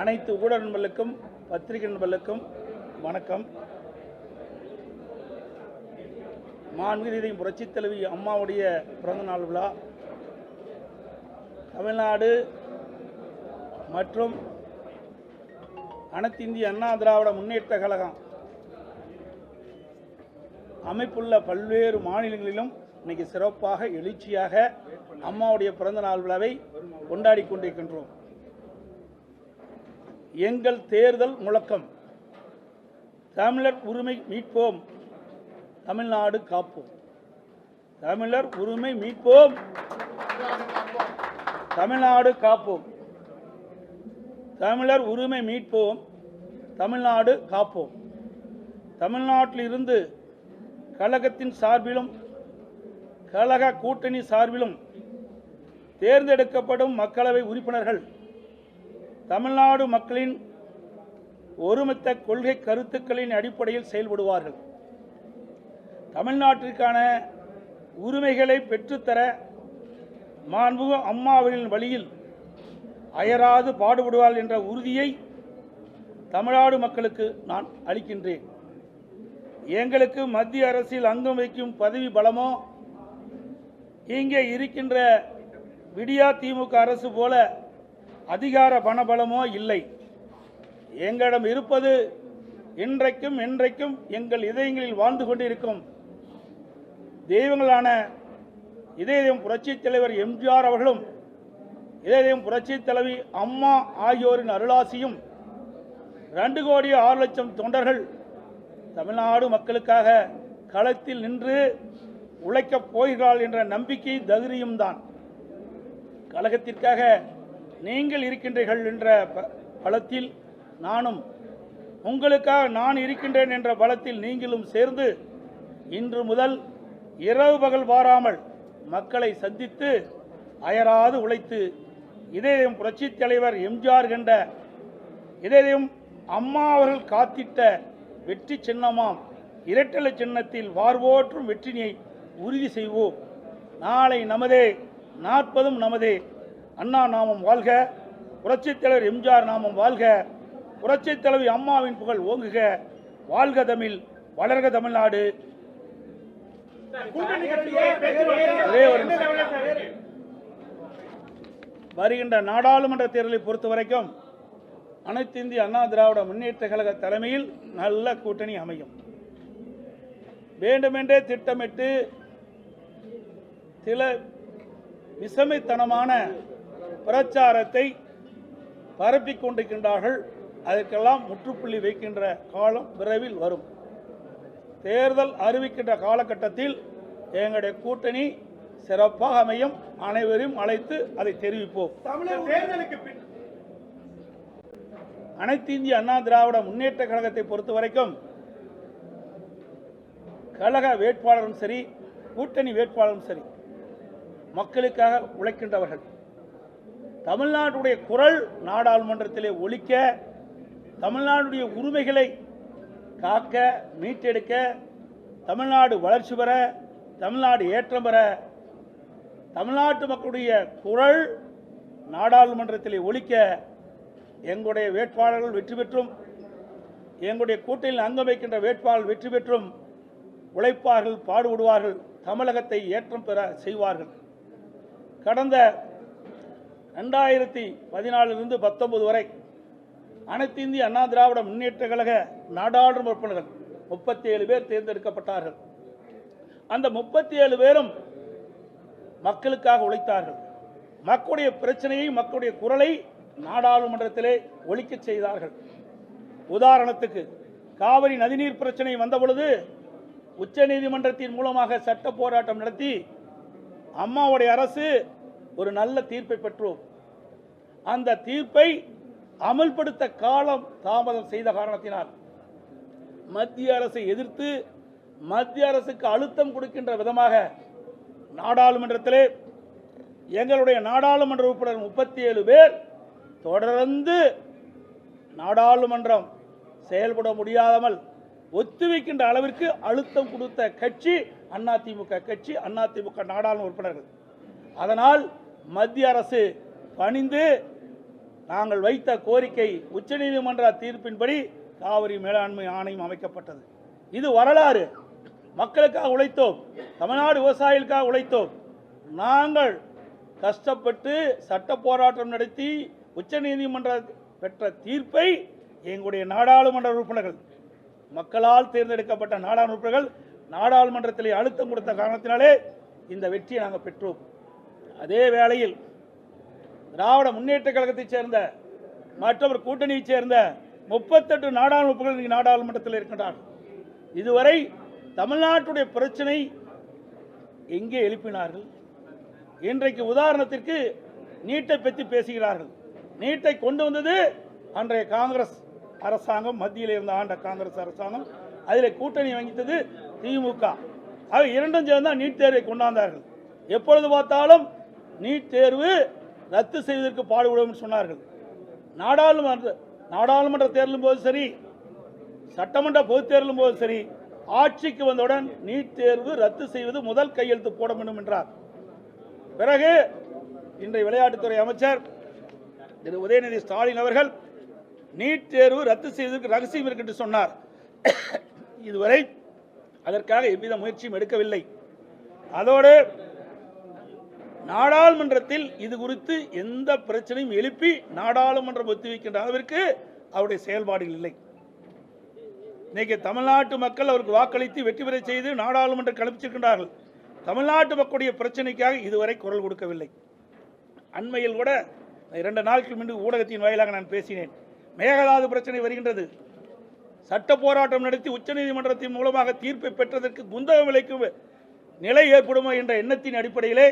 அனைத்து ஊடக நண்பர்களுக்கும் பத்திரிகை நண்பர்களுக்கும் வணக்கம். மாண்புமிகு புரட்சித் தலைவி அம்மாவுடைய பிறந்தநாள் விழா. தமிழ்நாடு மற்றும் அனைத்து இந்திய அண்ணா திராவிட முன்னேற்ற கழகம் அமைப்புள்ள பல்வேறு மாநிலங்களிலும் இன்னைக்கு சிறப்பாக எழுச்சியாக அம்மாவுடைய பிறந்த நாள் விழாவை கொண்டாடி கொண்டிருக்கின்றோம். எங்கள் தேர்தல் முழக்கம். தமிழர் உரிமை மீட்போம். தமிழ்நாடு காப்போம். தமிழர் உரிமை மீட்போம். தமிழ்நாடு காப்போம். தமிழர் உரிமை மீட்போம். தமிழ்நாடு காப்போம். தமிழ்நாட்டில் இருந்து கழகத்தின் சார்பிலும் கழக கூட்டணி சார்பிலும் தேர்ந்தெடுக்கப்படும் மக்களவை உறுப்பினர்கள் தமிழ்நாடு மக்களின் ஒருமித்த கொள்கை கருத்துக்களின் அடிப்படையில் செயல்படுவார்கள். தமிழ்நாட்டிற்கான உரிமைகளை பெற்றுத்தர மாண்பு அம்மாவின் வழியில் அயராது பாடுபடுவார் என்ற உறுதியை தமிழ்நாடு மக்களுக்கு நான் அளிக்கின்றேன். எங்களுக்கு மத்திய அரசில் அங்கம் வைக்கும் பதவி பலமோ இங்கே இருக்கின்ற விடியா திமுக அரசு போல அதிகார பணபலமோ இல்லை. எங்களிடம் இருப்பது இன்றைக்கும் என்றைக்கும் எங்கள் இதயங்களில் வாழ்ந்து கொண்டிருக்கும் தெய்வங்களான இதயம் புரட்சி தலைவர் எம்ஜிஆர் அவர்களும் இதயம் புரட்சி தலைவி அம்மா ஆகியோரின் அருளாசியும் ரெண்டு கோடி ஆறு லட்சம் தொண்டர்கள் தமிழ்நாடு மக்களுக்காக களத்தில் நின்று உழைக்கப் போகிறாள் என்ற நம்பிக்கை தகுதியும் தான். கழகத்திற்காக நீங்கள் இருக்கின்றீர்கள் என்ற ப- பலத்தில் நானும் உங்களுக்காக நான் இருக்கின்றேன் என்ற பலத்தில் நீங்களும் சேர்ந்து இன்று முதல் இரவு பகல் வாராமல் மக்களை சந்தித்து அயராது உழைத்து இதயம் புரட்சித் தலைவர் எம்ஜிஆர் கண்ட இதயம் அம்மா அவர்கள் காத்திட்ட வெற்றி சின்னமாம் இரட்டலை சின்னத்தில் வார்வோற்றும் வெற்றினியை உறுதி செய்வோம். நாளை நமதே நாற்பதும் நமதே. அண்ணா நாமம் வாழ்க புரட்சித் தலைவர் எம்ஜிஆர் நாமம் வாழ்க புரட்சித் தலைவி அம்மாவின் புகழ் ஓங்குக வாழ்க தமிழ் வளர்க தமிழ்நாடு. வருகின்ற நாடாளுமன்ற தேர்தலை பொறுத்த வரைக்கும் அனைத்து இந்திய அண்ணா திராவிட முன்னேற்ற கழக தலைமையில் நல்ல கூட்டணி அமையும். வேண்டுமென்றே திட்டமிட்டு சில விசமைத்தனமான பிரச்சாரத்தை பரப்பிக் கொண்டிருக்கின்றார்கள். அதற்கெல்லாம் முற்றுப்புள்ளி வைக்கின்ற காலம் விரைவில் வரும். தேர்தல் அறிவிக்கின்ற காலகட்டத்தில் எங்களுடைய கூட்டணி சிறப்பாக அமையும். அனைவரையும் அழைத்து அதை தெரிவிப்போம். அனைத்து இந்திய அண்ணா திராவிட முன்னேற்ற கழகத்தை பொறுத்த வரைக்கும் கழக வேட்பாளரும் சரி கூட்டணி வேட்பாளரும் சரி மக்களுக்காக உழைக்கின்றவர்கள். தமிழ்நாட்டுடைய குரல் நாடாளுமன்றத்திலே ஒழிக்க தமிழ்நாடுடைய உரிமைகளை காக்க மீட்டெடுக்க தமிழ்நாடு வளர்ச்சி பெற தமிழ்நாடு ஏற்றம் பெற தமிழ்நாட்டு மக்களுடைய குரல் நாடாளுமன்றத்திலே ஒழிக்க எங்களுடைய வேட்பாளர்கள் வெற்றி பெற்றும் எங்களுடைய கூட்டணியில் அங்கம் வைக்கின்ற வேட்பாளர்கள் வெற்றி பெற்றும் உழைப்பார்கள் பாடுபடுவார்கள் தமிழகத்தை ஏற்றம் பெற செய்வார்கள். கடந்த ரெண்டாயிரத்தி பதினாலிருந்து பத்தொன்பது வரை அனைத்து இந்திய அண்ணா திராவிட முன்னேற்ற கழக நாடாளுமன்ற உறுப்பினர்கள் முப்பத்தி ஏழு பேர் தேர்ந்தெடுக்கப்பட்டார்கள். அந்த முப்பத்தி ஏழு பேரும் மக்களுக்காக உழைத்தார்கள். மக்களுடைய பிரச்சனையை மக்களுடைய குரலை நாடாளுமன்றத்திலே ஒழிக்கச் செய்தார்கள். உதாரணத்துக்கு காவிரி நதிநீர் பிரச்சனை வந்தபொழுது உச்சநீதிமன்றத்தின் மூலமாக சட்ட போராட்டம் நடத்தி அம்மாவுடைய அரசு ஒரு நல்ல தீர்ப்பை பெற்றோம். அந்த தீர்ப்பை அமல்படுத்த காலம் தாமதம் செய்த காரணத்தினால் மத்திய அரசை எதிர்த்து மத்திய அரசுக்கு அழுத்தம் கொடுக்கின்ற விதமாக நாடாளுமன்றத்திலே எங்களுடைய நாடாளுமன்ற உறுப்பினர் முப்பத்தி ஏழு பேர் தொடர்ந்து நாடாளுமன்றம் செயல்பட முடியாமல் ஒத்துவைக்கின்ற அளவிற்கு அழுத்தம் கொடுத்த கட்சி அதிமுக கட்சி அதிமுக நாடாளுமன்ற உறுப்பினர்கள். அதனால் மத்திய அரசு பணிந்து நாங்கள் வைத்த கோரிக்கை உச்சநீதிமன்ற தீர்ப்பின்படி காவிரி மேலாண்மை ஆணையம் அமைக்கப்பட்டது. இது வரலாறு. மக்களுக்காக உழைத்தோம். தமிழ்நாடு விவசாயிகளுக்காக உழைத்தோம். நாங்கள் கஷ்டப்பட்டு சட்ட போராட்டம் நடத்தி உச்சநீதிமன்ற பெற்ற தீர்ப்பை எங்களுடைய நாடாளுமன்ற உறுப்பினர்கள் மக்களால் தேர்ந்தெடுக்கப்பட்ட நாடாளுமன்ற உறுப்பினர்கள் நாடாளுமன்றத்தில் அழுத்தம் கொடுத்த காரணத்தினாலே இந்த வெற்றியை நாங்கள் பெற்றோம். அதே வேளையில் திராவிட முன்னேற்ற கழகத்தைச் சேர்ந்த மற்றொரு கூட்டணியைச் சேர்ந்த முப்பத்தெட்டு நாடாளுமன்ற இன்றைக்கு நாடாளுமன்றத்தில் இருக்கின்றார்கள் இதுவரை தமிழ்நாட்டுடைய பிரச்சனை எங்கே எழுப்பினார்கள்? இன்றைக்கு உதாரணத்திற்கு நீட்டை பற்றி பேசுகிறார்கள். நீட்டை கொண்டு வந்தது அன்றைய காங்கிரஸ் அரசாங்கம் மத்தியில் இருந்த ஆண்ட காங்கிரஸ் அரசாங்கம் அதில் கூட்டணி வகித்தது திமுக ஆக இரண்டும் சேர்ந்தால் நீட் தேர்வை கொண்டாந்தார்கள். எப்பொழுது பார்த்தாலும் நீட் தேர்வு ரத்து செய்வதற்கு பாடுபடும் சொன்னார்கள். நாடாளுமன்ற நாடாளுமன்ற தேர்தலும் போது சரி சட்டமன்ற பொதுத் தேர்தலும் போது சரி ஆட்சிக்கு வந்தவுடன் நீட் தேர்வு ரத்து செய்வது முதல் கையெழுத்து போட வேண்டும் என்றார். பிறகு இன்றைய விளையாட்டுத்துறை அமைச்சர் திரு உதயநிதி ஸ்டாலின் அவர்கள் நீட் தேர்வு ரத்து செய்வதற்கு ரகசியம் இருக்கு என்று சொன்னார். இதுவரை அதற்காக எவ்வித முயற்சியும் எடுக்கவில்லை. அதோடு நாடாளுமன்றத்தில் இது குறித்து எந்த பிரச்சனையும் எழுப்பி நாடாளுமன்றம் ஒத்திவைக்கின்ற அளவிற்கு அவருடைய செயல்பாடுகள் இல்லை. இன்னைக்கு தமிழ்நாட்டு மக்கள் அவருக்கு வாக்களித்து வெற்றி பெற செய்து நாடாளுமன்றம் கலப்பிச்சிருக்கின்றார்கள் தமிழ்நாட்டு மக்களுடைய பிரச்சனைக்காக இதுவரை குரல் கொடுக்கவில்லை. அண்மையில் கூட இரண்டு நாட்கள் முன்பு ஊடகத்தின் வாயிலாக நான் பேசினேன். மேகதாது பிரச்சனை வருகின்றது. சட்ட போராட்டம் நடத்தி உச்சநீதிமன்றத்தின் மூலமாக தீர்ப்பை பெற்றதற்கு குந்தகம் விளைக்கும் நிலை ஏற்படுமோ என்ற எண்ணத்தின் அடிப்படையிலே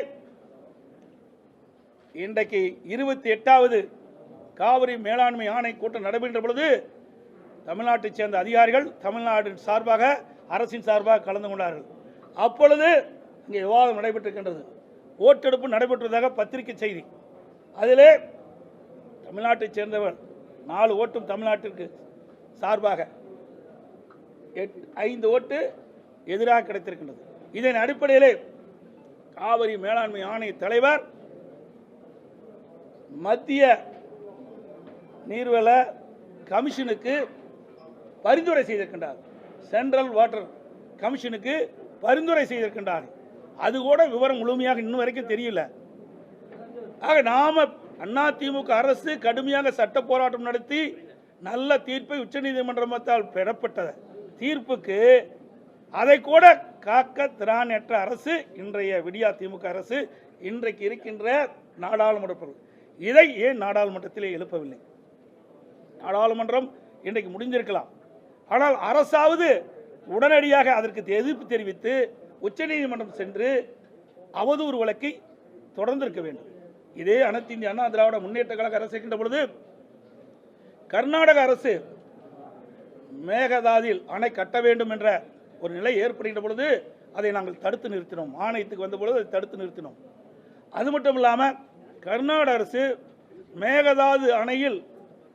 இன்றைக்கு இருபத்தி எட்டாவது காவிரி மேலாண்மை ஆணை கூட்டம் நடைபெற்ற பொழுது தமிழ்நாட்டைச் சேர்ந்த அதிகாரிகள் தமிழ்நாடு சார்பாக அரசின் சார்பாக கலந்து கொண்டார்கள். அப்பொழுது இங்கே விவாதம் நடைபெற்றிருக்கின்றது. ஓட்டெடுப்பு நடைபெற்றதாக பத்திரிகை செய்தி. அதிலே தமிழ்நாட்டைச் சேர்ந்தவர் நாலு ஓட்டும் தமிழ்நாட்டிற்கு சார்பாக எட்- ஐந்து ஓட்டு எதிராக கிடைத்திருக்கின்றது. இதன் அடிப்படையிலே காவிரி மேலாண்மை ஆணைய தலைவர் மத்திய நீர்வள கமிஷனுக்கு பரிந்துரை செய்திருக்கின்றார். சென்ட்ரல் வாட்டர் கமிஷனுக்கு பரிந்துரை செய்திருக்கின்றார். அது கூட விவரம் முழுமையாக இன்னும் வரைக்கும் தெரியல. ஆக நாம அதிமுக அரசு கடுமையாக சட்ட போராட்டம் நடத்தி நல்ல தீர்ப்பை உச்சநீதிமன்றத்தால் பெறப்பட்ட தீர்ப்புக்கு அதை கூட காக்க திராணற்ற அரசு இன்றைய விடியா திமுக அரசு இன்றைக்கு இருக்கின்ற நாடாளுமன்ற இதை ஏன் நாடாளுமன்றத்திலே எழுப்பவில்லை? நாடாளுமன்றம் இன்றைக்கு முடிஞ்சிருக்கலாம். ஆனால் அரசாவது உடனடியாக அதற்கு எதிர்ப்பு தெரிவித்து உச்சநீதிமன்றம் சென்று அவதூறு வழக்கை தொடர்ந்திருக்க வேண்டும். இதே அனைத்து இந்திய அண்ணா திராவிட முன்னேற்ற கழக அரசு இருக்கின்ற பொழுது கர்நாடக அரசு மேகதாதில் அணை கட்ட வேண்டும் என்ற ஒரு நிலை ஏற்படுகின்ற பொழுது அதை நாங்கள் தடுத்து நிறுத்தினோம். ஆணையத்துக்கு வந்த பொழுது அதை தடுத்து நிறுத்தினோம். அது மட்டும் இல்லாமல் கர்நாடக அரசு மேகதாது அணையில்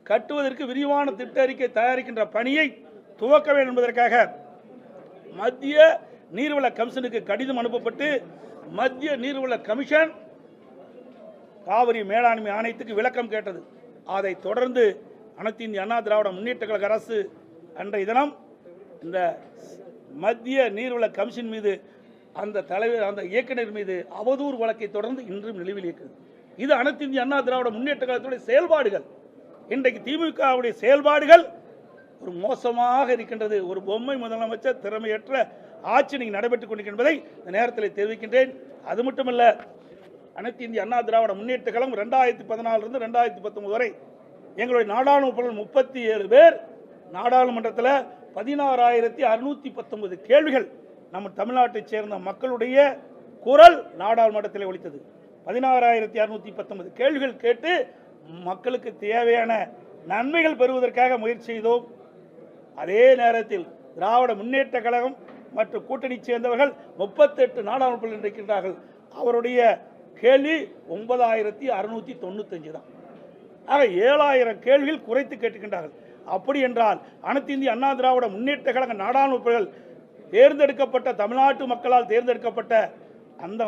கட்டுவதற்கு விரிவான திட்ட அறிக்கை தயாரிக்கின்ற பணியை துவக்க வேண்டும் என்பதற்காக மத்திய நீர்வள கமிஷனுக்கு கடிதம் அனுப்பப்பட்டு மத்திய நீர்வள கமிஷன் காவிரி மேலாண்மை ஆணையத்துக்கு விளக்கம் கேட்டது. அதை தொடர்ந்து அனைத்து இந்திய அண்ணா திராவிட முன்னேற்ற கழக அரசு அன்றைய தினம் இந்த மத்திய நீர்வள கமிஷன் மீது அந்த தலைவர் அந்த இயக்குனர் மீது அவதூறு வழக்கை தொடர்ந்து இன்றும் நிலுவில் இருக்கிறது இது அனைத்து இந்திய அண்ணா திராவிட முன்னேற்ற கழகத்துடைய செயல்பாடுகள். இன்றைக்கு திமுகவுடைய செயல்பாடுகள் ஒரு மோசமாக இருக்கின்றது. ஒரு பொம்மை முதலமைச்சர் திறமையற்ற ஆட்சி நீங்கள் நடைபெற்றுக் கொண்டிருக்கின்றதை இந்த நேரத்தில் தெரிவிக்கின்றேன். அது மட்டுமல்ல அனைத்து இந்திய அண்ணா திராவிட முன்னேற்ற கழகம் ரெண்டாயிரத்தி பதினாலிருந்து ரெண்டாயிரத்தி பத்தொன்பது வரை எங்களுடைய நாடாளுமன்ற முப்பத்தி ஏழு பேர் நாடாளுமன்றத்தில் பதினாறாயிரத்தி அறுநூத்தி பத்தொன்பது கேள்விகள் நம்ம தமிழ்நாட்டைச் சேர்ந்த மக்களுடைய குரல் நாடாளுமன்றத்தில் ஒழித்தது பதினாறாயிரத்தி அறுநூத்தி பத்தொன்பது கேள்விகள் கேட்டு மக்களுக்கு தேவையான நன்மைகள் பெறுவதற்காக முயற்சி செய்தோம். அதே நேரத்தில் திராவிட முன்னேற்ற கழகம் மற்றும் கூட்டணி சேர்ந்தவர்கள் முப்பத்தெட்டு நாடாளுமன்றம் இருக்கின்றார்கள் அவருடைய கேள்வி ஒன்பதாயிரத்தி அறுநூத்தி தொண்ணூத்தஞ்சு தான். ஆக ஏழாயிரம் கேள்விகள் குறைத்து கேட்டுக்கின்றார்கள். அப்படி என்றால் அனைத்து இந்திய அண்ணா திராவிட முன்னேற்ற கழக நாடாளுமன்றங்கள் தேர்ந்தெடுக்கப்பட்ட தமிழ்நாட்டு மக்களால் தேர்ந்தெடுக்கப்பட்ட அந்த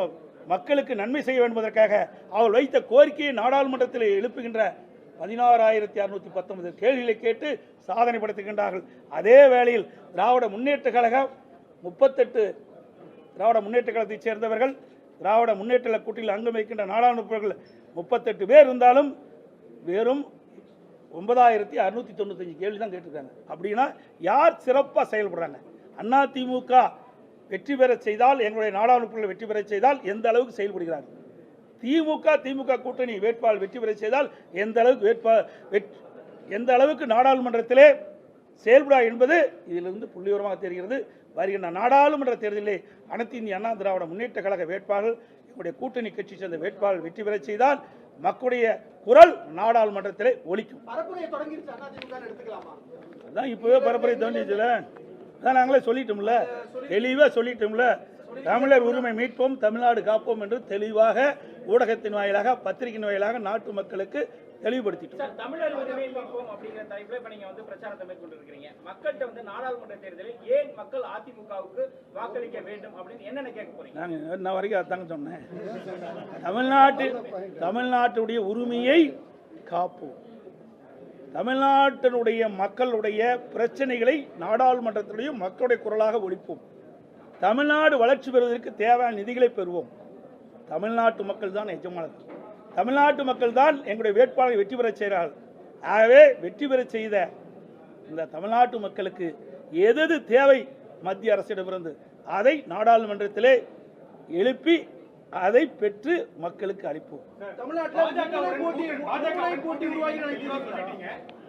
மக்களுக்கு நன்மை செய்ய வேண்டுவதற்காக அவள் அவர் வைத்த கோரிக்கையை நாடாளுமன்றத்தில் எழுப்புகின்ற பதினாறாயிரத்தி அறுநூத்தி பத்தொன்பது கேள்விகளை கேட்டு சாதனை படுத்துகின்றார்கள் அதே வேளையில் திராவிட முன்னேற்ற கழகம் முப்பத்தெட்டு திராவிட முன்னேற்ற கழகத்தைச் சேர்ந்தவர்கள் திராவிட முன்னேற்ற கூட்டில் அங்கம் வைக்கின்ற நாடாளுமன்றர்கள் முப்பத்தெட்டு பேர் இருந்தாலும் வெறும் ஒன்பதாயிரத்தி அறுநூத்தி தொண்ணூத்தஞ்சு கேள்வி தான் கேட்டிருக்காங்க. அப்படின்னா யார் சிறப்பாக செயல்படுறாங்க? அண்ணா திமுக வெற்றி பெற செய்தால் எங்களுடைய நாடாளுமன்றத்தில் வெற்றி பெற செய்தால் எந்த அளவுக்கு செயல்படுகிறார்கள்? திமுக திமுக கூட்டணி வேட்பாளர் வெற்றி பெற செய்தால் எந்த அளவுக்கு வேட்பா வெட்- எந்த அளவுக்கு நாடாளுமன்றத்திலே செயல்படா என்பது இதிலிருந்து புள்ளிவிவரமாக தெரிகிறது. வருகின்ற நாடாளுமன்ற தேர்தலிலே அனைத்து இந்திய அண்ணா திராவிட முன்னேற்ற கழக வேட்பாளர்கள் எங்களுடைய கூட்டணி கட்சி சேர்ந்த வேட்பாளர் வெற்றி பெற செய்தால் மக்களுடைய குரல் நாடாளுமன்றத்திலே எடுத்துக்கலாமா? அதான் இப்பவே பரப்புரை தோண்டிச்சுல அதான் நாங்களே சொல்லிட்டோம்ல. தெளிவாக சொல்லிட்டோம்ல. தமிழர் உரிமை மீட்போம் தமிழ்நாடு காப்போம் என்று தெளிவாக ஊடகத்தின் வாயிலாக பத்திரிகையின் வாயிலாக நாட்டு மக்களுக்கு தெளிவுபடுத்திட்டோம். தமிழர் உரிமை மீட்போம் அப்படிங்கிற தலைப்புல இப்ப நீங்க வந்து பிரச்சாரத்தை மேற்கொண்டு இருக்கிறீங்க மக்கள்கிட்ட வந்து நாடாளுமன்ற தேர்தலில் ஏன் மக்கள் அதிமுகவுக்கு வாக்களிக்க வேண்டும் அப்படின்னு என்னென்ன கேட்க போறீங்க? நாங்கள் நான் வரைக்கும் அதாங்க சொன்னேன். தமிழ்நாட்டு தமிழ்நாட்டுடைய உரிமையை காப்போம். தமிழ்நாட்டினுடைய மக்களுடைய பிரச்சனைகளை நாடாளுமன்றத்திலையும் மக்களுடைய குரலாக ஒழிப்போம். தமிழ்நாடு வளர்ச்சி பெறுவதற்கு தேவையான நிதிகளை பெறுவோம். தமிழ்நாட்டு மக்கள் தான் எஜமானது தமிழ்நாட்டு மக்கள் தான் எங்களுடைய வேட்பாளரை வெற்றி பெறச் செய்கிறார்கள். ஆகவே வெற்றி பெறச் செய்த இந்த தமிழ்நாட்டு மக்களுக்கு எது தேவை மத்திய அரசிடமிருந்து அதை நாடாளுமன்றத்திலே எழுப்பி அதை பெற்று மக்களுக்கு அளிப்போம்.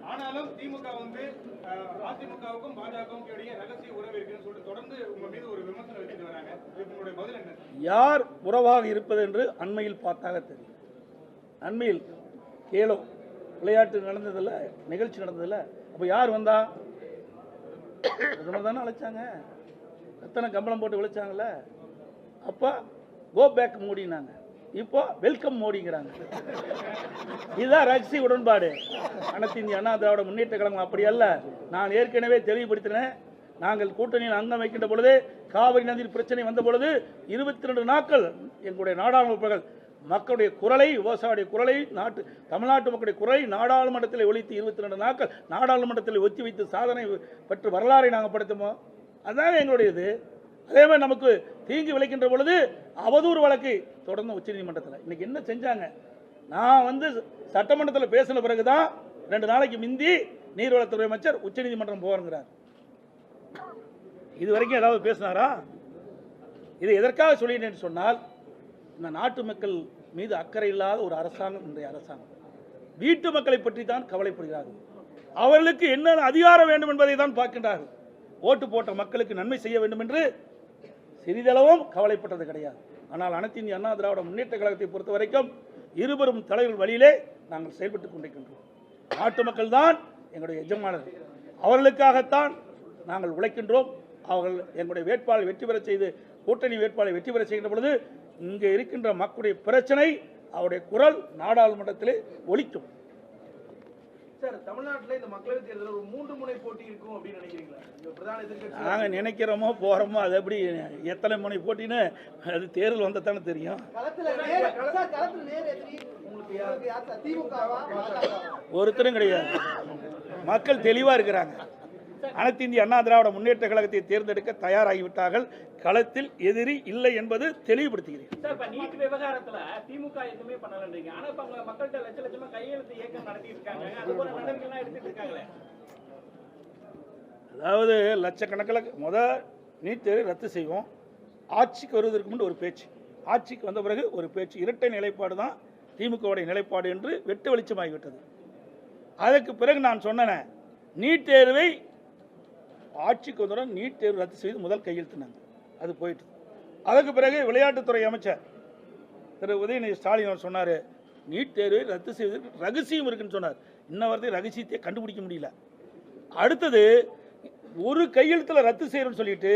ஆனாலும் திமுக வந்து அஹ், அதிமுகவுக்கும் பாஜகவுக்கும் இடையே ரகசிய உறவு இருக்குன்னு சொல்லிட்டு தொடர்ந்து உங்க மீது ஒரு விமர்சனம் வச்சுட்டு வராங்க. இதுக்கு உங்களுடைய பதில் என்ன? யார் உறவாக இருப்பது என்று அண்மையில் பார்த்தாக தெரியும். அண்மையில் கேலோ விளையாட்டு நடந்ததில்ல நிகழ்ச்சி நடந்ததில்ல. அப்போ யார் வந்தா? பிரதமர் தானே அழைச்சாங்க. எத்தனை கம்பளம் போட்டு விளைச்சாங்கல்ல? அப்போ கோ பேக் மோடினாங்க. இப்போ வெல்கம் மோடிங்கிறாங்க. இதுதான் ரகசிய உடன்பாடு. அனைத்து இந்திய அண்ணா திராவிட முன்னேற்ற கழகம் அப்படி அல்ல. நான் ஏற்கனவே தெளிவுபடுத்தினேன். நாங்கள் கூட்டணியில் அங்கம் வைக்கின்ற பொழுது காவிரி நதியில் பிரச்சனை வந்த பொழுது இருபத்தி ரெண்டு நாட்கள் எங்களுடைய நாடாளுமன்ற மக்களுடைய குரலை விவசாயிய குரலை நாட்டு தமிழ்நாட்டு மக்களுடைய குரலை நாடாளுமன்றத்தில் ஒழித்து இருபத்தி ரெண்டு நாட்கள் நாடாளுமன்றத்தில் ஒத்தி வைத்து சாதனை பெற்று வரலாறை நாங்கள் படுத்துமோ? அதுதான் எங்களுடைய இது அதே மாதிரி நமக்கு தீங்கு விளைக்கின்ற பொழுது அவதூறு வழக்கு தொடர்ந்து உச்சநீதிமன்றத்தில் இன்னைக்கு என்ன செஞ்சாங்க? நான் வந்து சட்டமன்றத்தில் பேசின பிறகு தான் ரெண்டு நாளைக்கு முந்தி நீர்வளத்துறை அமைச்சர் உச்சநீதிமன்றம் போகிறங்கிறார் இது வரைக்கும் ஏதாவது பேசினாரா? இதை எதற்காக சொல்லினேன்னு சொன்னால் இந்த நாட்டு மக்கள் மீது அக்கறை இல்லாத ஒரு அரசாங்கம் இன்றைய அரசாங்கம். வீட்டு மக்களை பற்றி தான் கவலைப்படுகிறார்கள். அவர்களுக்கு என்ன அதிகாரம் வேண்டும் என்பதை தான் பார்க்கின்றார்கள். ஓட்டு போட்ட மக்களுக்கு நன்மை செய்ய வேண்டும் என்று சிறிதளவும் கவலைப்பட்டது கிடையாது. ஆனால் அனைத்து இந்திய அண்ணா திராவிட முன்னேற்ற கழகத்தை பொறுத்த வரைக்கும் இருவரும் தலைவர்கள் வழியிலே நாங்கள் செயல்பட்டுக் கொண்டிருக்கின்றோம். நாட்டு மக்கள் தான் எங்களுடைய எஜமானர்கள் அவர்களுக்காகத்தான் நாங்கள் உழைக்கின்றோம். அவர்கள் எங்களுடைய வேட்பாளர் வெற்றி பெறச் செய்து கூட்டணி வேட்பாளரை வெற்றி பெற செய்கின்ற பொழுது இங்கே இருக்கின்ற மக்களுடைய பிரச்சனை அவருடைய குரல் நாடாளுமன்றத்திலே ஒழிக்கும் சார் தமிழ்நாட்டுல இந்த மக்களவைத் தேர்தலில் ஒரு மூன்று முனை போட்டி இருக்கும் அப்படின்னு நினைக்கிறீங்களா? பிரதான நாங்கள் நினைக்கிறோமோ போகிறோமோ அது எப்படி எத்தனை முனை போட்டின்னு அது தேர்தல் வந்தால் தானே தெரியும் ஒருத்தரும் கிடையாது. மக்கள் தெளிவாக இருக்கிறாங்க. அனைத்து இந்திய அண்ணா திராவிட முன்னேற்ற கழகத்தை தேர்ந்தெடுக்க தயாராகிவிட்டார்கள். களத்தில் எதிரி இல்லை என்பது தெளிவுபடுத்துகிறேன். அதாவது லட்சக்கணக்கில் முத நீட் தேர்வை ரத்து செய்வோம். ஆட்சிக்கு வருவதற்கு முன்பு ஒரு பேச்சு. ஆட்சிக்கு வந்த பிறகு ஒரு பேச்சு. இரட்டை நிலைப்பாடு தான் திமுகவுடைய நிலைப்பாடு என்று வெட்டு வெளிச்சமாகிவிட்டது. அதற்கு பிறகு நான் சொன்னேன் நீட் தேர்வை ஆட்சிக்கு வந்தவுடன் நீட் தேர்வு ரத்து செய்து முதல் கையெழுத்தினாங்க அது போயிட்டு. அதற்கு பிறகு விளையாட்டுத்துறை அமைச்சர் திரு உதயநிதி ஸ்டாலின் அவர் சொன்னார் நீட் தேர்வை ரத்து செய்வதற்கு ரகசியம் இருக்குன்னு சொன்னார். இன்ன வரைக்கும் ரகசியத்தை கண்டுபிடிக்க முடியல. அடுத்தது ஒரு கையெழுத்தில் ரத்து செய்கிறோன்னு சொல்லிட்டு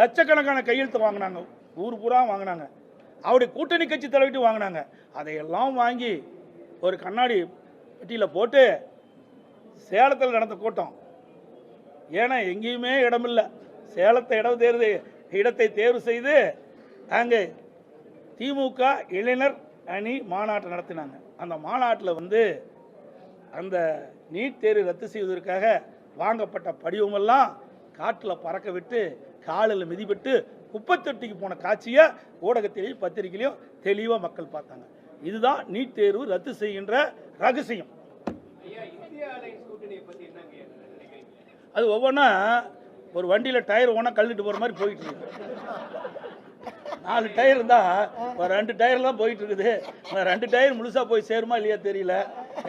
லட்சக்கணக்கான கையெழுத்து வாங்கினாங்க. ஊர் பூரா வாங்கினாங்க. அவருடைய கூட்டணி கட்சி தலைவிட்டு வாங்கினாங்க. அதையெல்லாம் வாங்கி ஒரு கண்ணாடி பெட்டியில் போட்டு சேலத்தில் நடந்த கூட்டம். ஏன்னா எங்கேயுமே இடமில்லை. சேலத்தை இடம் தேர்வு இடத்தை தேர்வு செய்து நாங்கள் திமுக இளைஞர் அணி மாநாட்டை நடத்தினாங்க. அந்த மாநாட்டில் வந்து அந்த நீட் தேர்வு ரத்து செய்வதற்காக வாங்கப்பட்ட படிவமெல்லாம் காட்டில் பறக்க விட்டு காலில் மிதிபட்டு குப்பத்தொட்டிக்கு போன காட்சியை ஊடகத்திலையும் பத்திரிகையிலையும் தெளிவாக மக்கள் பார்த்தாங்க. இதுதான் நீட் தேர்வு ரத்து செய்கின்ற ரகசியம். அது ஒவ்வொன்றா ஒரு வண்டியில் டயர் ஒன்றா கழுவிட்டு போகிற மாதிரி போயிட்டு இருக்கு. நாலு டயர் இருந்தால் ஒரு ரெண்டு டயர் தான் போயிட்டு இருக்குது. அந்த ரெண்டு டயர் முழுசாக போய் சேருமா இல்லையா தெரியல.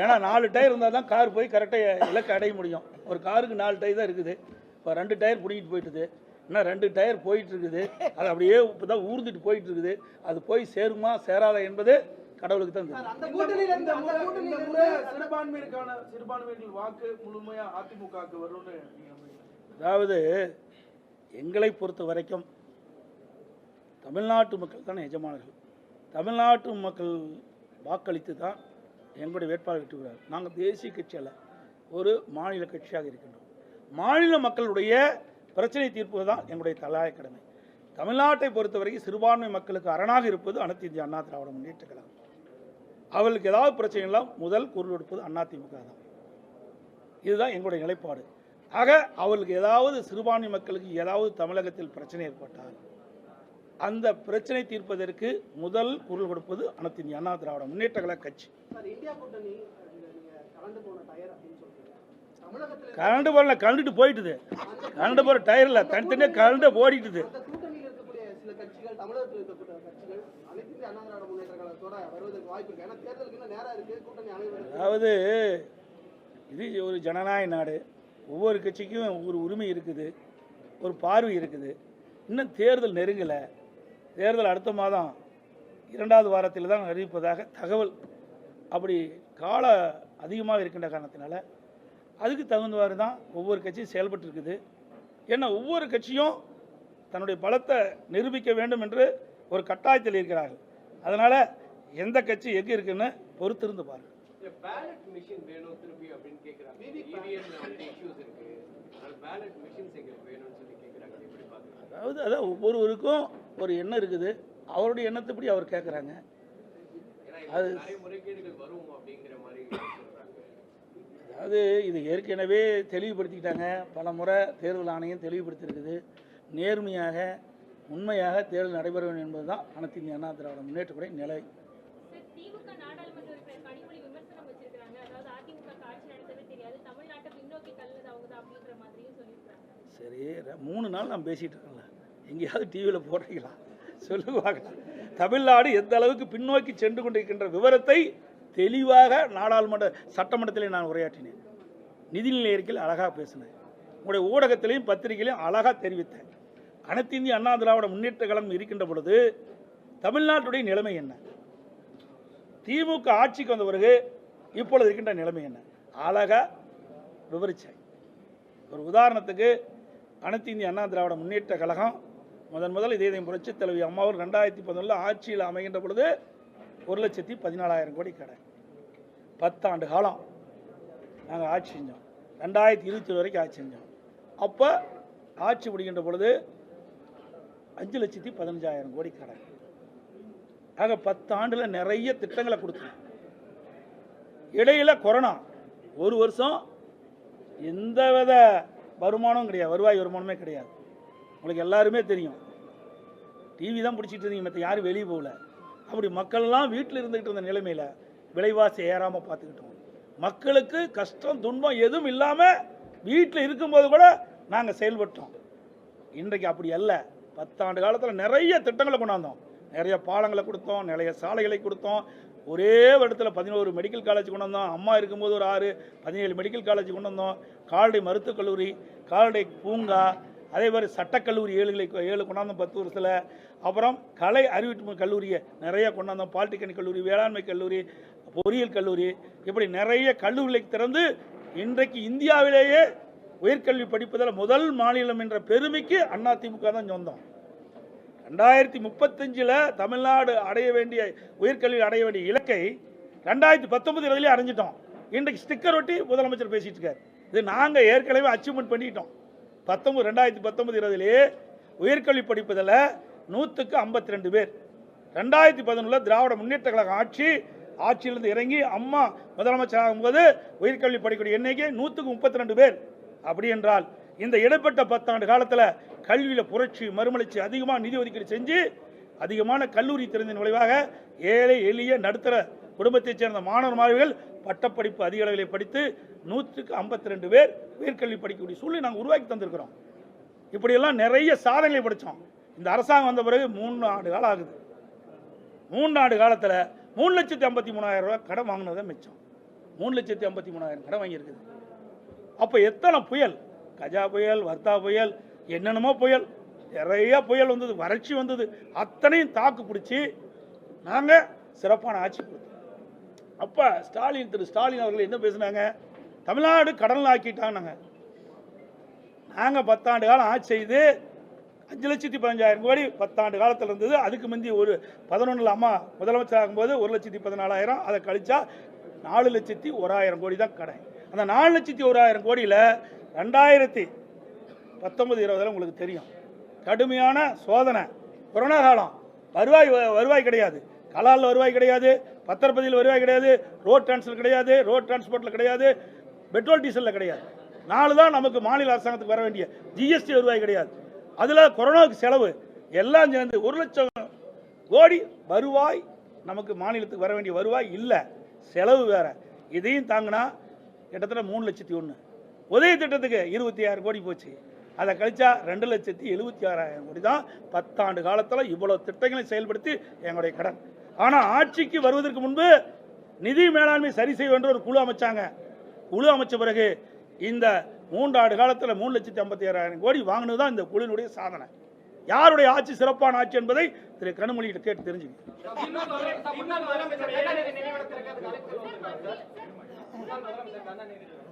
ஏன்னா நாலு டயர் இருந்தால் தான் கார் போய் கரெக்டாக இலக்கு அடைய முடியும். ஒரு காருக்கு நாலு டயர் தான் இருக்குது. இப்போ ரெண்டு டயர் பிடிக்கிட்டு போயிட்டுது. இன்னும் ரெண்டு டயர் போயிட்டு இருக்குது. அது அப்படியே இப்போ தான் ஊர்ந்துட்டு போயிட்டு இருக்குது. அது போய் சேருமா சேராதா என்பது கடவுளுக்கு தான் தெரியும். அந்த கூட்டணியில இந்த முறை இந்த முறை சிறுபான்மையினருக்கான சிறுபான்மையினர் வாக்கு முழுமையா அதிமுகவுக்கு வரும்னு? அதாவது எங்களை பொறுத்த வரைக்கும் தமிழ்நாட்டு மக்கள் தான் எஜமானர்கள். தமிழ்நாட்டு மக்கள் வாக்களித்து தான் எங்களுடைய வேட்பாளர் வெற்றி பெறுவார் நாங்கள் தேசிய கட்சி அல்ல ஒரு மாநில கட்சியாக இருக்கின்றோம். மாநில மக்களுடைய பிரச்சனை தீர்ப்பது தான் எங்களுடைய தலையாய கடமை. தமிழ்நாட்டை பொறுத்த வரைக்கும் சிறுபான்மை மக்களுக்கு அரணாக இருப்பது அனைத்து இந்திய அண்ணா திராவிட முன்னேற்ற கழகம். அவர்களுக்கு ஏதாவது பிரச்சனைகள்லாம் முதல் குரல் எடுப்பது அதிமுக தான். இதுதான் எங்களுடைய நிலைப்பாடு. ஆக அவர்களுக்கு ஏதாவது சிறுபான்மை மக்களுக்கு ஏதாவது தமிழகத்தில் பிரச்சனை ஏற்பட்டால் அந்த பிரச்சனை தீர்ப்பதற்கு முதல் குரல் கொடுப்பது அனைத்து அண்ணா திராவிட முன்னேற்ற கழக கட்சி. டயர் கரண்ட் போரில் கலந்துட்டு போயிட்டுது. கரண்ட் போகிற டயரில் தனித்தனியாக கரண்ட் ஓடிட்டுது. அதாவது இது ஒரு ஜனநாயக நாடு. ஒவ்வொரு கட்சிக்கும் ஒரு உரிமை இருக்குது. ஒரு பார்வை இருக்குது. இன்னும் தேர்தல் நெருங்கலை. தேர்தல் அடுத்த மாதம் இரண்டாவது வாரத்தில் தான் அறிவிப்பதாக தகவல் அப்படி கால அதிகமாக இருக்கின்ற காரணத்தினால அதுக்கு தகுந்தவாறு தான் ஒவ்வொரு கட்சியும் செயல்பட்டு இருக்குது. ஏன்னா ஒவ்வொரு கட்சியும் தன்னுடைய பலத்தை நிரூபிக்க வேண்டும் என்று ஒரு கட்டாயத்தில் இருக்கிறார்கள். அதனால் எந்த கட்சி எங்கே இருக்குன்னு பொறுத்திருந்து எப்படி பாக்குறாங்க அதாவது அதான் ஒவ்வொருவருக்கும் ஒரு எண்ணம் இருக்குது. அவருடைய எண்ணத்தைப்படி அவர் கேட்குறாங்க அது- இதுல நிறைய முறைகேடுகள் வரும் அப்படிங்கிற மாதிரி சொல்றாங்க. அதாவது இது ஏற்கனவே தெளிவுபடுத்திக்கிட்டாங்க. பல முறை தேர்தல் ஆணையம் தெளிவுபடுத்தியிருக்குது. நேர்மையாக உண்மையாக தேர்தல் நடைபெற வேண்டும் என்பது தான் அனைத்து இந்திய அண்ணா திராவிட முன்னேற்றக்கூடிய நிலை சார், திமுக நாடாளுமன்ற உறுப்பினர் கனிமொழி விமர்சனம் வச்சிருக்காங்க அதாவது அதிமுக க்கு ஆட்சி நடத்தவே தெரியாது தமிழ்நாட்டை பின்னோக்கி தள்ளுது அவங்க தான் அப்படின்ற மாதிரியும் சொல்லியிருக்காங்க சரி மூணு நாள் நான் பேசிகிட்டு இருக்கேன்ல எங்கேயாவது டிவியில் போடுறீங்களா? சொல்லுவாங்க தமிழ்நாடு எந்த அளவுக்கு பின்னோக்கி சென்று கொண்டிருக்கின்ற விவரத்தை தெளிவாக நாடாளுமன்ற சட்டமன்றத்திலே நான் உரையாற்றினேன். நிதிநிலை அறிக்கையில் அழகாக பேசினேன். உங்களுடைய ஊடகத்திலையும் பத்திரிகையிலையும் அழகாக தெரிவித்தேன். அனைத்து இந்திய அண்ணா திராவிட முன்னேற்ற கழகம் இருக்கின்ற பொழுது தமிழ்நாட்டுடைய நிலைமை என்ன? திமுக ஆட்சிக்கு வந்த பிறகு இப்பொழுது இருக்கின்ற நிலைமை என்ன? அழகாக விவரித்தேன் ஒரு உதாரணத்துக்கு அனைத்து இந்திய அண்ணா திராவிட முன்னேற்ற கழகம் முதன் முதல் இதே புரட்சி தலைவி அம்மாவும் ரெண்டாயிரத்தி பதினொன்றில் ஆட்சியில் அமைகின்ற பொழுது ஒரு லட்சத்தி பதினாலாயிரம் கோடி கடை. பத்தாண்டு காலம் நாங்கள் ஆட்சி செஞ்சோம். ரெண்டாயிரத்தி இருபத்தி வரைக்கும் ஆட்சி செஞ்சோம். அப்போ ஆட்சி முடிகின்ற பொழுது அஞ்சு லட்சத்தி பதினஞ்சாயிரம் கோடி கடை. ஆக பத்தாண்டில் நிறைய திட்டங்களை கொடுத்தோம். இடையில் கொரோனா. ஒரு வருஷம் எந்தவித வருமானம் கிடையாது. வருவாய் வருமானமே கிடையாது. உங்களுக்கு எல்லாருமே தெரியும். டிவி தான் பிடிச்சிட்டு இருந்தீங்க மற்ற யாரும் வெளியே போகல. அப்படி மக்கள்லாம் வீட்டில் இருந்துக்கிட்டு இருந்த நிலைமையில் விலைவாசி ஏறாமல் பார்த்துக்கிட்டோம். மக்களுக்கு கஷ்டம் துன்பம் எதுவும் இல்லாமல் வீட்டில் இருக்கும்போது கூட நாங்கள் செயல்பட்டோம். இன்றைக்கு அப்படி அல்ல. பத்தாண்டு காலத்தில் நிறைய திட்டங்களை கொண்டாந்தோம். நிறைய பாலங்களை கொடுத்தோம் நிறைய சாலைகளை கொடுத்தோம். ஒரே வருடத்தில் பதினோரு மெடிக்கல் காலேஜ் கொண்டு வந்தோம். அம்மா இருக்கும்போது ஒரு ஆறு பதினேழு மெடிக்கல் காலேஜ் கொண்டு வந்தோம். கால்நடை மருத்துவக் கல்லூரி கால்நடை பூங்கா அதே மாதிரி சட்டக்கல்லூரி ஏழுகளை ஏழு கொண்டாந்தோம் பத்து வருஷத்தில். அப்புறம் கலை அறிவிப்பு கல்லூரியை நிறைய கொண்டாந்தோம் பாலிடெக்னிக் கல்லூரி வேளாண்மை கல்லூரி பொறியியல் கல்லூரி இப்படி நிறைய கல்லூரிகளை திறந்து இன்றைக்கு இந்தியாவிலேயே உயர்கல்வி படிப்பதில் முதல் மாநிலம் என்ற பெருமைக்கு அதிமுக தான் சொந்தம். ரெண்டாயிரத்தி முப்பத்தஞ்சில் தமிழ்நாடு அடைய வேண்டிய உயர்கல்வி அடைய வேண்டிய இலக்கை ரெண்டாயிரத்தி பத்தொன்பது இருபதுலேயே அடைஞ்சிட்டோம். இன்றைக்கு ஸ்டிக்கர் ஒட்டி முதலமைச்சர் பேசிகிட்டு இருக்கார். இது நாங்கள் ஏற்கனவே அச்சீவ்மெண்ட் பண்ணிட்டோம். பத்தொம்பது ரெண்டாயிரத்தி பத்தொம்பது இருபதுலேயே உயர்கல்வி படிப்பதில் நூற்றுக்கு ஐம்பத்தி ரெண்டு பேர். ரெண்டாயிரத்தி பதினொன்றில் திராவிட முன்னேற்ற கழகம் ஆட்சி ஆட்சியிலிருந்து இறங்கி அம்மா முதலமைச்சர் ஆகும்போது உயிர்கல்வி படிக்கக்கூடிய எண்ணிக்கை நூற்றுக்கு முப்பத்தி ரெண்டு பேர். அப்படி என்றால் இந்த இடைப்பட்ட பத்தாண்டு காலத்தில் கல்வியில் புரட்சி மறுமலர்ச்சி அதிகமாக நிதி ஒதுக்கீடு செஞ்சு அதிகமான கல்லூரி திறந்தின் விளைவாக ஏழை எளிய நடுத்தர குடும்பத்தைச் சேர்ந்த மாணவர் மாணவிகள் பட்டப்படிப்பு அதிக அளவில் படித்து நூற்றுக்கு ஐம்பத்தி ரெண்டு பேர் உயர்கல்வி படிக்கக்கூடிய சூழ்நிலை நாங்கள் உருவாக்கி தந்திருக்கிறோம். இப்படியெல்லாம் நிறைய சாதனைகளை படித்தோம் இந்த அரசாங்கம் வந்த பிறகு மூணு ஆண்டு காலம் ஆகுது. மூணு ஆண்டு காலத்தில் மூணு லட்சத்தி ஐம்பத்தி மூணாயிரம் ரூபா கடன் வாங்கினதை மிச்சம். மூணு லட்சத்தி ஐம்பத்தி மூணாயிரம் கடன் வாங்கியிருக்குது. அப்போ எத்தனை புயல்? கஜா புயல் வர்த்தா புயல் என்னென்னமோ புயல். நிறையா புயல் வந்தது வறட்சி வந்தது. அத்தனையும் தாக்கு பிடிச்சி நாங்கள் சிறப்பான ஆட்சி கொடுத்தோம். அப்போ ஸ்டாலின் திரு. ஸ்டாலின் அவர்கள் என்ன பேசுனாங்க? தமிழ்நாடு கடனில் ஆக்கிட்டாங்க நாங்கள் பத்தாண்டு காலம் ஆட்சி செய்து அஞ்சு லட்சத்தி பதினஞ்சாயிரம் கோடி பத்தாண்டு காலத்தில் இருந்தது. அதுக்கு முந்தி ஒரு பதினொன்றில் அம்மா முதலமைச்சர் ஆகும்போது ஒரு லட்சத்தி பதினாலாயிரம். அதை கழிச்சா நாலு லட்சத்தி ஓராயிரம் கோடி தான் கடன். அந்த நாலு லட்சத்தி ஓராயிரம் கோடியில் ரெண்டாயிரத்தி பத்தொன்பது இருபதில் உங்களுக்கு தெரியும். கடுமையான சோதனை. கொரோனா காலம். வருவாய் வருவாய் கிடையாது. கலாலில் வருவாய் கிடையாது. பத்திரப்பதியில் வருவாய் கிடையாது. ரோட் டிரான்ஸ்பர் கிடையாது. ரோட் டிரான்ஸ்போர்ட்டில் கிடையாது. பெட்ரோல் டீசலில் கிடையாது. நாலு தான் நமக்கு மாநில அரசாங்கத்துக்கு வர வேண்டிய ஜிஎஸ்டி வருவாய் கிடையாது. அதில் கொரோனாவுக்கு செலவு. எல்லாம் சேர்ந்து ஒரு லட்சம் கோடி வருவாய் நமக்கு மாநிலத்துக்கு வர வேண்டிய வருவாய் இல்லை. செலவு வேற. இதையும் தாங்கினா கிட்டத்தட்ட மூணு லட்சத்தி ஒன்று உதவி திட்டத்துக்கு இருபத்தி ஆறு கோடி போச்சு. அதை கழிச்சா ரெண்டு லட்சத்தி எழுபத்தி ஆறாயிரம் கோடி தான் பத்தாண்டு காலத்தில் இவ்வளோ திட்டங்களை செயல்படுத்தி எங்களுடைய கடன். ஆனால் ஆட்சிக்கு வருவதற்கு முன்பு நிதி மேலாண்மை சரி செய்ய ஒரு குழு அமைச்சாங்க. குழு அமைச்ச பிறகு இந்த மூன்றாண்டு காலத்தில் மூணு லட்சத்தி ஐம்பத்தி ஆறாயிரம் கோடி வாங்கினது தான் இந்த குழுவினுடைய சாதனை. யாருடைய ஆட்சி சிறப்பான ஆட்சி என்பதை திரு கனிமொழிகிட்ட கேட்டு தெரிஞ்சுக்கணும் முதலமைச்சர்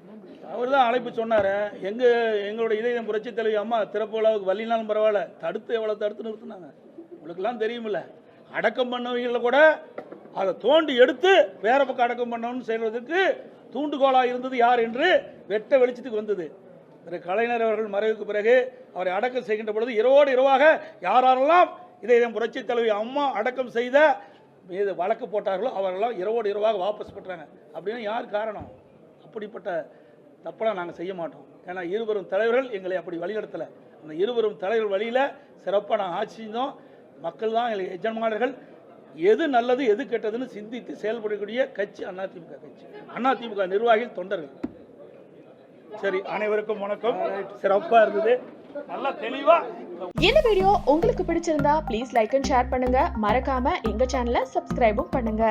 அவர் தான் அழைப்பு சொன்னார். எங்கள் எங்களுடைய இதயம் புரட்சி தலைவி அம்மா திறப்பு விழாவுக்கு வள்ளினாலும் பரவாயில்ல தடுத்து எவ்வளோ தடுத்து நிறுத்தினாங்க. உங்களுக்கெல்லாம் தெரியுமில்ல அடக்கம் பண்ணவங்களில் கூட அதை தோண்டி எடுத்து வேற பக்கம் அடக்கம் பண்ணணும்னு செய்வதற்கு தூண்டுகோலாக இருந்தது யார் என்று வெட்ட வெளிச்சத்துக்கு வந்தது. திரு கலைஞர் அவர்கள் மறைவுக்கு பிறகு அவரை அடக்கம் செய்கின்ற பொழுது இரவோடு இரவாக யாரெல்லாம் இதயம் புரட்சி தலைவி அம்மா அடக்கம் செய்த மீது வழக்கு போட்டார்களோ அவரெல்லாம் இரவோடு இரவாக வாபஸ் பெற்றாங்க. அப்படின்னு யார் காரணம்? அப்படிப்பட்ட தப்பெல்லாம் நாங்கள் செய்ய மாட்டோம். ஏன்னா இருவரும் தலைவர்கள் எங்களை அப்படி வழிநடத்தலை. அந்த இருவரும் தலைவர் வழியில் சிறப்பாக நாங்கள் ஆட்சி செஞ்சோம். மக்கள் தான் எங்களுக்கு எஜமானர்கள். எது நல்லது எது கெட்டதுன்னு சிந்தித்து செயல்படக்கூடிய கட்சி அதிமுக கட்சி. அதிமுக நிர்வாகிகள் தொண்டர்கள். சரி அனைவருக்கும் வணக்கம். சிறப்பாக இருந்தது. நல்லா தெளிவாக இந்த வீடியோ உங்களுக்கு பிடிச்சிருந்தா ப்ளீஸ் லைக் அண்ட் ஷேர் பண்ணுங்க. மறக்காம எங்க சேனலை சப்ஸ்கிரைபும் பண்ணுங்க.